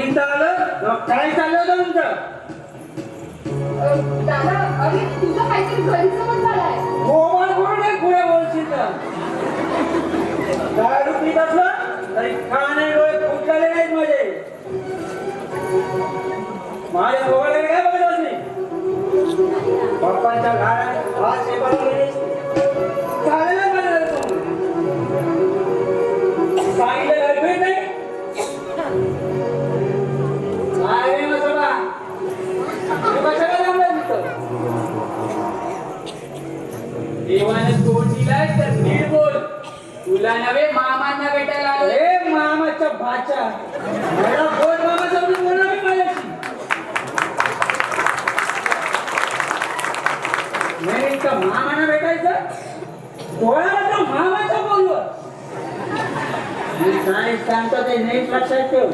विचारते मी काय चाललं होतं तुमचं? दादा अरे तुझं काहीतरी गैरसमज झालाय मोबाईल करून एक पुढे बोलशील तर. दारू पीत असलं तरी काने डोळे फुटलेले नाहीत माझे? माझ्या मोबाईल काय बघत असली पप्पांच्या घरात हात शेपारून तोंड तर नीट बोल तुला नव्हे मामांना भेटायला आलोय. मामाच्या भाच्या. मला बोल मामा समजून बोल मी माझ्याशी. नाही का मामाना भेटायचं? डोळ्याला मामाच्या बोलवर मी काय सांगतो ते नीट लक्षात ठेव.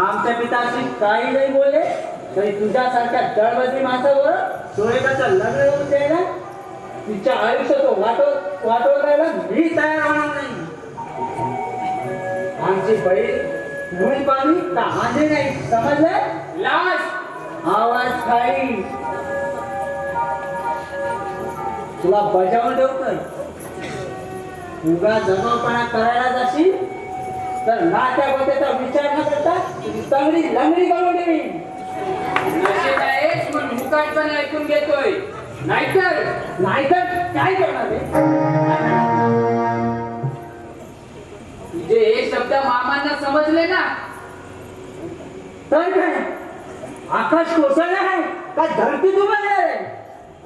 आमच्या पिताशी काही नाही बोलले तरी तुझ्यासारख्या दळबदी माणसावर सोयकाचं लग्न करून द्यायला तिच्या आयुष्यात वाटव वाटवण्याला मी तयार होणार नाही. आमची बहीण मुळी पाणी का आंधळी नाही. समजलं? लाज. आवाज खाई तुला बजावून ठेवतोय. उगा जमावपणा करायला जाशील? तर नात्या गोत्याचा विचार न करता तुझी तंगडी लंगडी करून ठेवी ऐकून घेतोय. नाहीतर नाहीतर काय करणार जे हे शब्द मामांना समजले ना तर काय? आकाश कोसळला आहे? का धरती तुम्हाला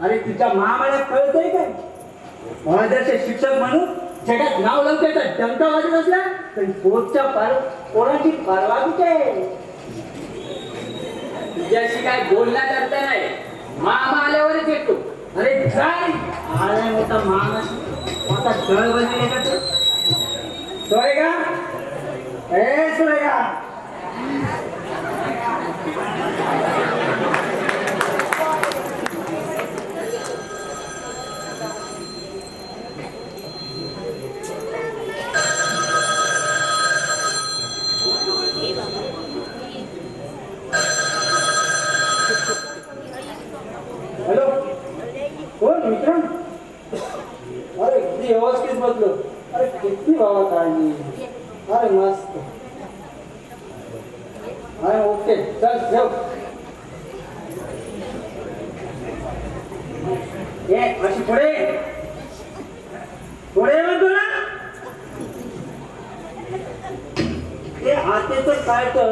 अरे तुझ्या मामाला कळतंय काय? महाराजाचे शिक्षक म्हणून जगात नाव लावते तर डंका वाजत असला तरी पोटच्या पार कोणाची परवानगी आहे. तुझ्याशी काय बोलण्या करता नाही. मामा आल्यावरच येतो अरे काय आलाय मोठा माणूस मोठा दळ बसले का तू सोरेगा ए सोरेगा हॅलो कोण मित्र अरे किती व्यवस्थित बसलो अरे काळजी अरे मस्त अरे ओके चल ठेव ये अशी पुढे पुढे ना ते आतेचं काय तर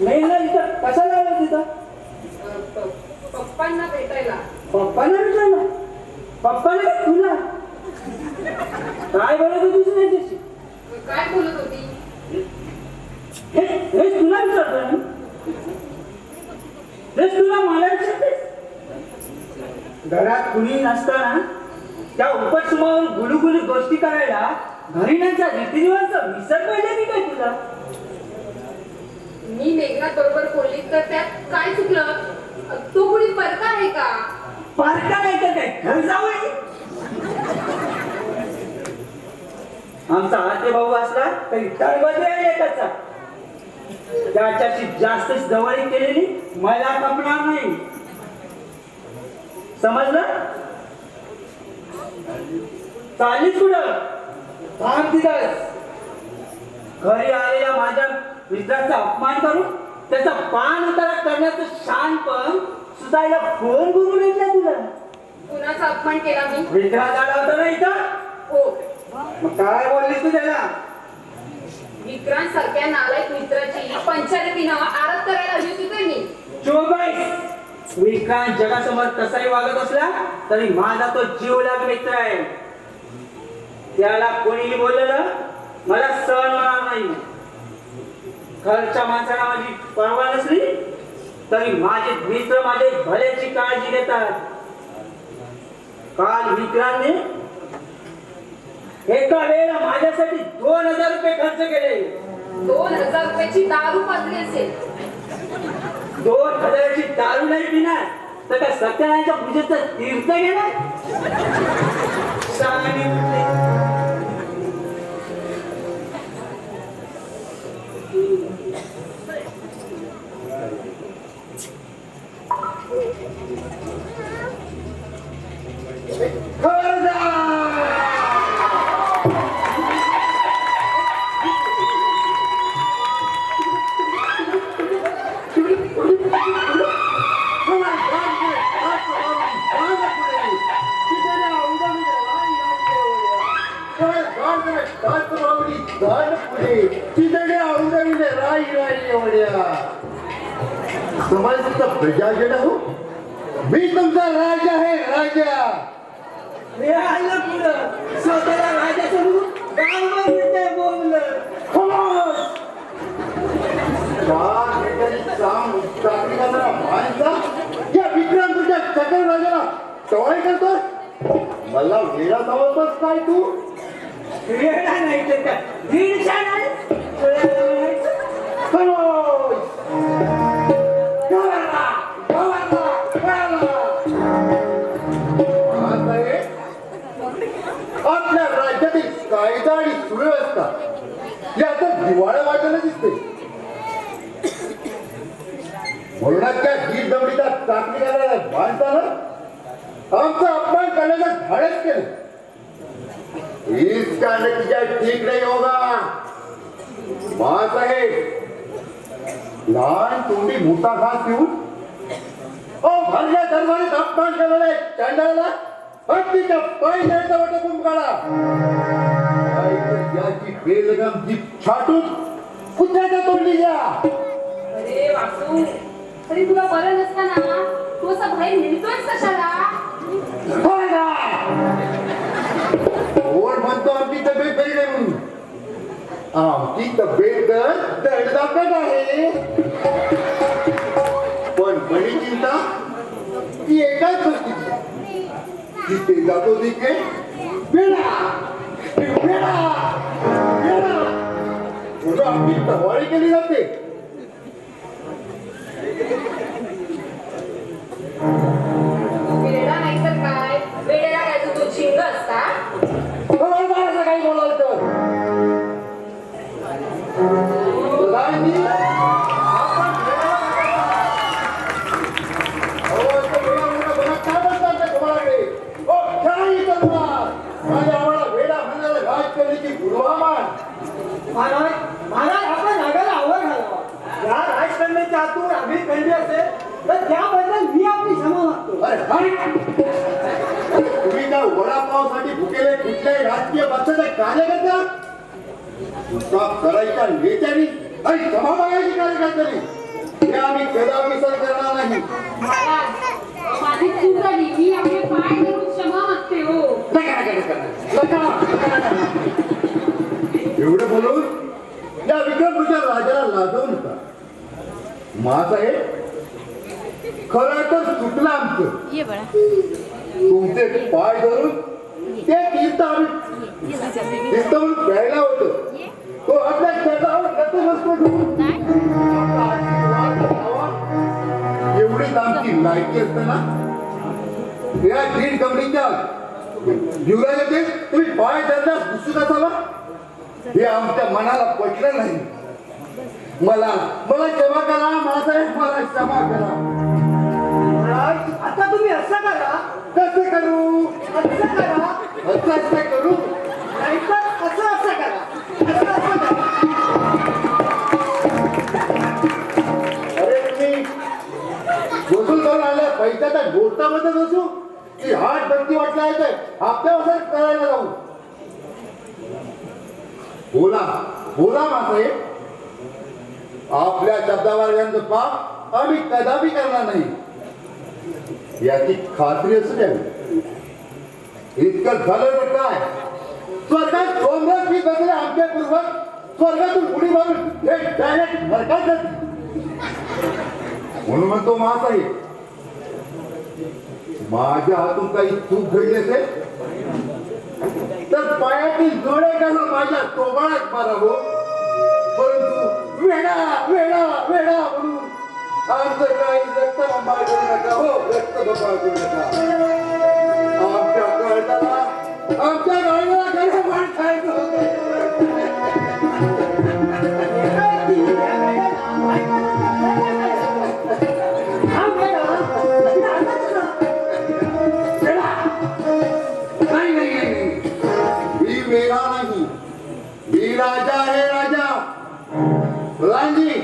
नाही ना इथं कशाला आलं तिथं अं, प- पप्पांना भेटायला पप्पाला तुला काय बोलत होती तू त्याच्याशी काय बोलत होती? हे तुला विचारतोय मी हेच तुला मला विचारतेस घरात कुणी नसताना त्या उपसमावर गुलुगुलू गोष्टी करायला घरीण्यांच्या रीतिरिवांचा विसर पडले मी काय तुला? मी मेघनाथ बरोबर बोलली तर त्यात काय चुकलं? तो कुणी परका आहे का? पारका नाही तर काय? घर जाऊ आमचा आते भाऊ असला तरी तळबदी आहे त्याच्याशी जास्त जवळी केलेली मला कपणार नाही. समजलं? चाललीच कुठं थांब तिथंच घरी आलेल्या माझ्या मित्राचा अपमान करून त्याचा पान उतारा करण्याचं शानपण सुधायला फोन करून भेटला तुला. कुणाचा अपमान केला मी? विश्वास आला होता ना इथं? मग काय बोललीस तू त्याला? विक्रांत सारख्या नालायक मित्राची पंचायतीनं आरत करायला हवी होती तर मी? चोबाईस विक्रांत जगासमोर कसाही वागत असला तरी माझा तो जीवलाग मित्र आहे. त्याला कोणीही बोललेलं मला सहन होणार नाही. घरच्या माणसाला माझी परवा नसली तरी माझे मित्र माझे भल्याची काळजी घेतात. काल विक्रांतने एका वेळेला माझ्यासाठी दोन हजार रुपये खर्च केले. दोन हजार रुपयाची दारू पाजली असेल. दोन हजाराची दारू नाही पिणार तर काय सत्यनारायणच्या पूजेचं तीर्थ घेणार. प्रजा हो मी तुमचा राजा आहे राजा. हे आलं पुढं. स्वतःला राजाचं रूप गावभर येतंय बोललं. माणसा या विक्रम तुझ्या सकल राजाला टवाळी करतोय. मला वेळा समजतोस काय तू? वेळा नाही तर काय दीडशा नाही. आपल्या राज्यातील कायदा आणि सुव्यवस्था ही आता वाटायला दिसते. म्हणूनच त्या गीत दमडीचा चाकरी करणाऱ्या माणसानं आमचा अपमान करण्याचं धाडच केलं. कांड तिच्या ठीक नाही होगा। मासाहेब लहान तोंडी मोठा घास देऊन ओ भरल्या दरबारीत अपमान केलेला चांडाला हत्तीच्या पाय द्यायचा वाटत कुंभ काढा याची बेलगम जीप छाटून कुत्र्याच्या तोंडी घ्या अरे वासू तरी तुला बरं नसताना तू असं बाहेर निघतोयस कशाला? होय ना? म्हणतो आमची तब्येत बरी नाही म्हणून. आमची तब्येत तर दडदाकट आहे. पण बरी चिंता ती एकाच गोष्टीची ते जातो तिथे वेळा वेळा वेळा म्हणून आमची टवाळी केली जाते. महाराज महाराज आपण रागाला आवर घालावा या राजकन्याच्या हातून आम्ही पेंडी असेल तर त्याबद्दल मी आपली क्षमा मागतो. तुम्ही काय वडापावसाठी भुकेले कुठल्याही राजकीय पक्षाचे कार्यकर्ते तुमचा करायचा नेत्यानी आणि मागायची कार्यकर्त्यांनी हे आम्ही कदा विसर करणार नाही. महाराज माझी चूक झाली मी आपले पाय धरून क्षमा मागते हो. एवढं बोलून या विक्रमपूरच्या राजाला लाजवू नका. महासाहेब खरं तर सुटलं आमचं. ये बड़ा तुमचे पाय धरून ते तीर्थ आम्ही तीर्थ म्हणून प्यायला होतं. तो. एवढीच आमची लायकी असताना या दीड कमडीच्या युवराजाचे तुम्ही पाय धरण्यास उत्सुक असावा हे आमच्या मनाला पटलं नाही. मला मला क्षमा करा माझासाहेब मला क्षमा करा. बंदी आपल्या वसर करायला जाऊ. बोला. बोला मासाहेब आपल्या शब्दावर यांचं पाप आम्ही कदापि करणार नाही. याची खात्री असू द्यावी इतकं झालं तर काय? स्वर्गात सोमरस मी बसले आमच्या पूर्वक स्वर्गातून उडी मारून हे डायरेक्ट नरकात म्हणून म्हणतो महासाहेब माझ्या हातून काही चूक घडले ते तर पायातील जोडे घालून माझ्या तोबाळात हो परंतु वेडा वेडा वेडा म्हणून आमचं काही रक्त बाळगू नका हो रक्त बाळगू नका. आमच्या कळताला आमच्या गाडीला गरज माणसायचं लहानजी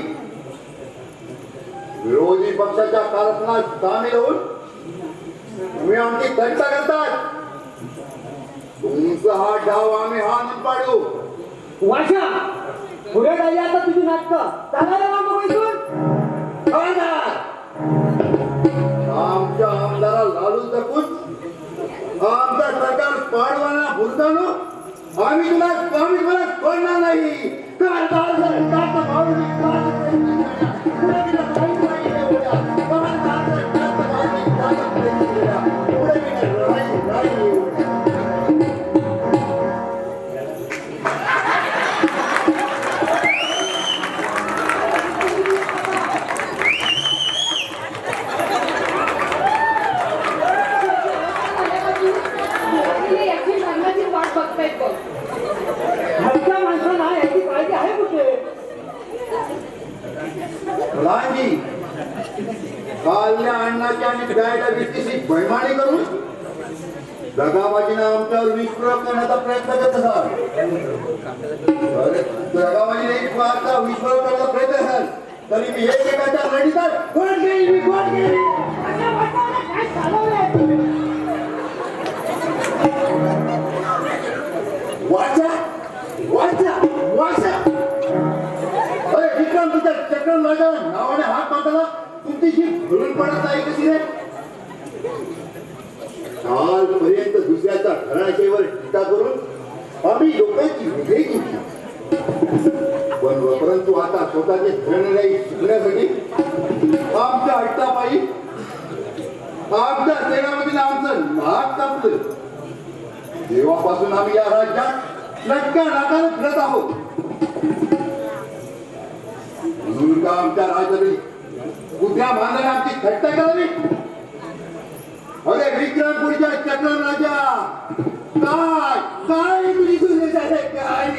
विरोधी पक्षाच्या कारस्थानात सामील होऊन तुम्ही आमची चर्चा करतात. तुमचा हा डाव आम्ही हाणून पाडू. वाशा पुढे झाली आता तुझी नाटकं! आमच्या आमदारा लालू जपून आमचा सरकार पाडवाना भुरतानो आम्ही तुला आम्ही तुला सोडणार नाही. खबरदार जर जास्त भावनिक जास्त पुढे एकमेकाच्या लढीतात कोण घेईल मी कोण घेईल? अशा माणसाला काय चालवलंय तुम्ही? वाचा वाचा वाचा. अरे विक्रम तुझ्या चक्र राजा नावाने हात मारताना तुमची जी भरून पडत आहे कशी रे कालपर्यंत दुसऱ्याच्या घराण्याच्यावर टीका करून आम्ही लोकांची विजयी केली पण परंतु आता स्वतःचे धरण नाही शिकण्यासाठी आम्ही या राज्यात लटका नाकाने फिरत आहोत. म्हणून का आमच्या राज्याने उद्या मानाने आमची थट्टा करावी? अरे विक्रमपूरच्या चक्रम राजा! काय? काय तुझी तुझे आहे? काय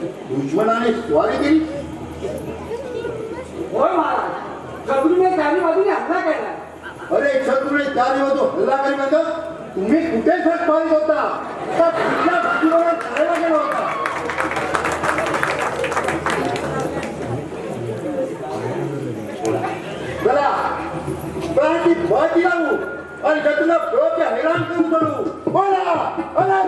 दुश्मनाने स्वारी केली. होय महाराज शत्रूने चारी बाजूने हल्ला केला. अरे शत्रूने चार दिवस जो हल्ला करी म्हणतो तुम्ही कुठे फट पाहिजे होता? कुठल्या बाजूला करायला गेला होता? चला प्राणी बाजी लावू आणि डोक्या हैराण करून करू. बोला. बोला.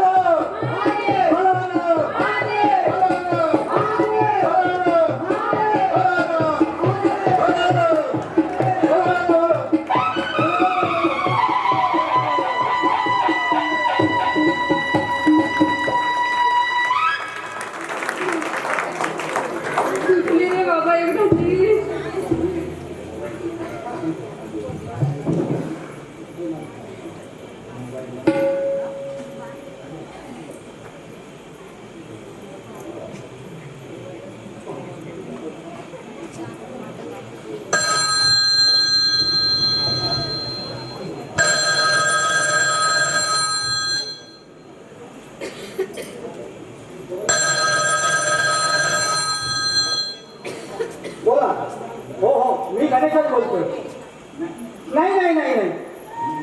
नाही नाही नाही नाही.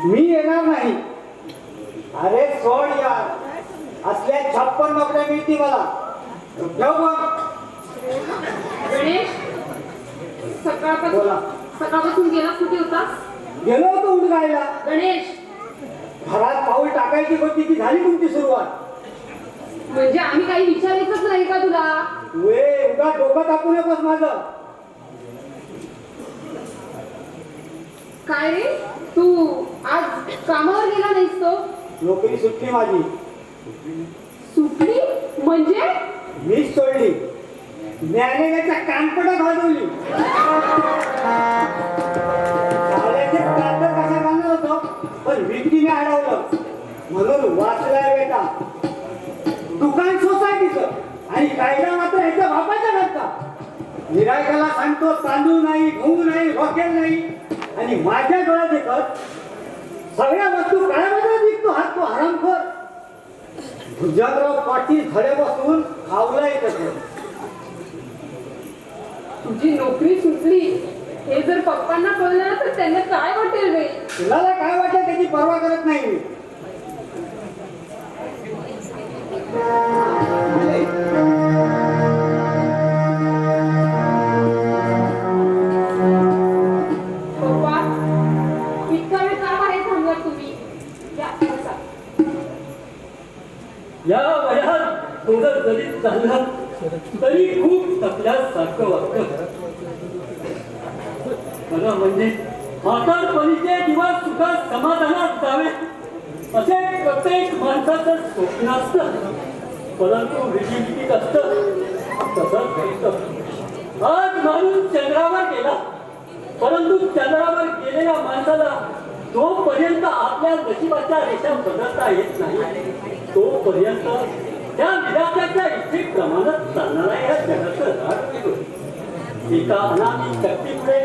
मी येणार नाही. अरे सोड यार. असल्या छप्पन नोकऱ्या मिळती मला. ठेव मग. गणेश बोला. सकाळपासून सकाळपासून गेला कुठे होतास गेलो होतो उडगायला. गणेश. घरात पाऊल टाकायची होती ती झाली तुमची सुरुवात. म्हणजे आम्ही काही विचारायचंच नाही का तुला? वे उगा डोकं टाकू नकोस माझं. काय रे? तू आज कामावर गेला नाहीस तो? नोकरी सुटली माझी. सुटली? म्हणजे? मीच सोडली. ज्ञानेच्या कानपडं घालवली शाळेचे कागद कशा घालणार होतो पण अडवलं म्हणून वाचलाय बेटा. दुकान सोसायटीचं. आणि कायदा मात्र ह्याच्या बापाच्या घरचा. गिरायकाला सांगतो तांदूळ नाही गहू नाही रॉकेल नाही. आणि माझ्या डोळ्यात देखत सगळ्या वस्तू काळ्यामध्ये विकतो हा तो हरामखोर गुजरातराव पाटील धडे बसून खावला येत तुझी नोकरी सुटली. हे जर पप्पांना कळलं ना तर त्यांना काय वाटेल तुला काय वाटेल त्याची पर्वा करत नाही मी. जोपर्यंत आपल्या नशिबाच्या रेषा बदलता येत नाही. तोपर्यंत त्या विधात्याच्या इच्छेप्रमाणे चालणारा या जगाचं राग एका अनामी शक्तीमुळे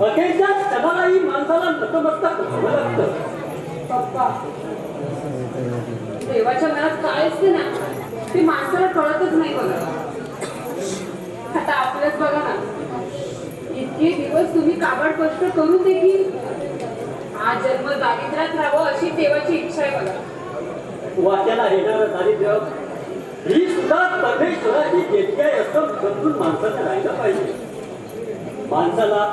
अखेरच्या क्षणालाही माणसाला नतमस्तक व्हावं लागतं. देवाच्या मनात काय असते ना. ते माणसाला कळतच नाही बघा. आता आपलंच बघा ना. इतके दिवस तुम्ही काबाड कष्ट करून देखील हा जन्म दारिद्र्यात राहावं अशी देवाची इच्छा आहे बघा वाट्याला येणारं दारिद्र्य ही सुद्धा परमेश्वराची देणगी आहे असं समजून माणसानं राहिलं पाहिजे. माणसाला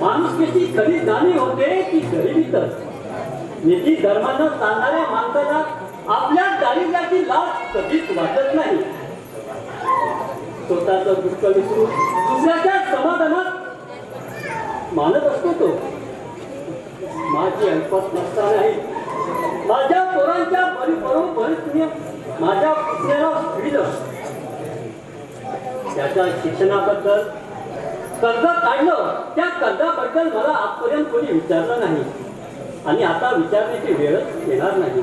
माणुसकीची कधी जाणीव होते की गरिबीतच नीती धर्मानं चालणाऱ्या माणसाला आपल्या दारिद्र्याची लाभ कधीच वाटत नाही. स्वतःचं दुःख विसरून दुसऱ्याच्या समाधानात मानत असतो तो. माझी ऐपत नसतानाही माझ्या पोरांच्या बरोबरीने माझ्या पुतण्याला भिडलं त्याच्या शिक्षणाबद्दल कर्ज काढलं. त्या कर्जाबद्दल मला आजपर्यंत कोणी विचारलं नाही. आणि आता विचारण्याची वेळच येणार नाही.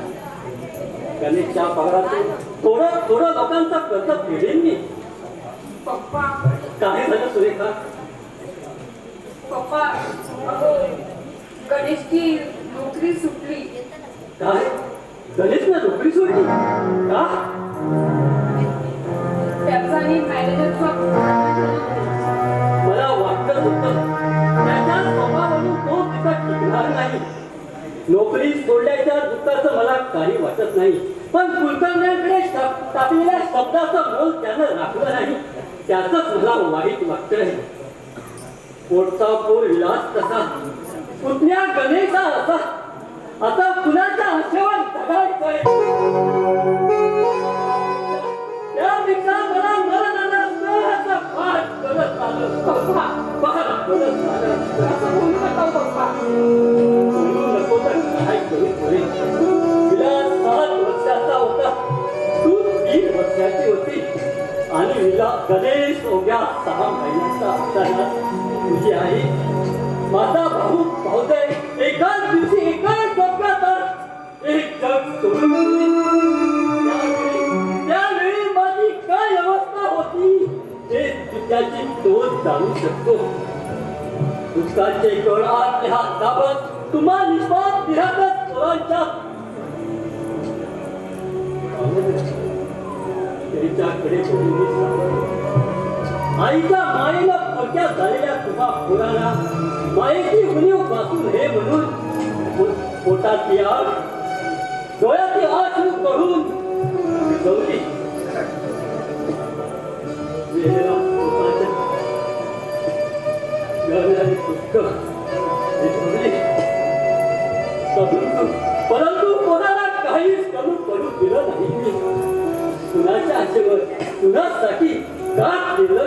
गणेशच्या पगारातून थोडं थोडं लोकांचा कर्ज फेडेन मी. पप्पा. काय झालं सुरेखा? पप्पा गणेशची नोकरी सुटली. काय? गणेशनं नोकरी सोडली? का? त्याचा आणि मॅनेजरचा मला वाटत होतं त्याच्या स्वभावावरून तो तिथं टिकणार नाही. नोकरी सोडल्याच्या दुःखाचं मला काही वाटत नाही. पण कुलकर्ण्याकडे टाकलेल्या शब्दाचं मोल त्यानं राखलं नाही. त्याच मला वाईट वाटतंय. पोटचा पोर विलास कसा पुतण्या गणेशा असा. आता कुणाच्या आशेवर गळ आतले तुम्हा निष्पाप निरागस पोरांच्या त्याच्याकडे आईच्या मायेला पक्या झालेल्या तुम्हा पोराला मायेची उणीवपासून हे म्हणून पो- पोटातली आग डोळ्यातली आश्रू करून गौरी काहीच पडू दिलं नाही कुणाच्या आशेवर कुणासाठी का केलं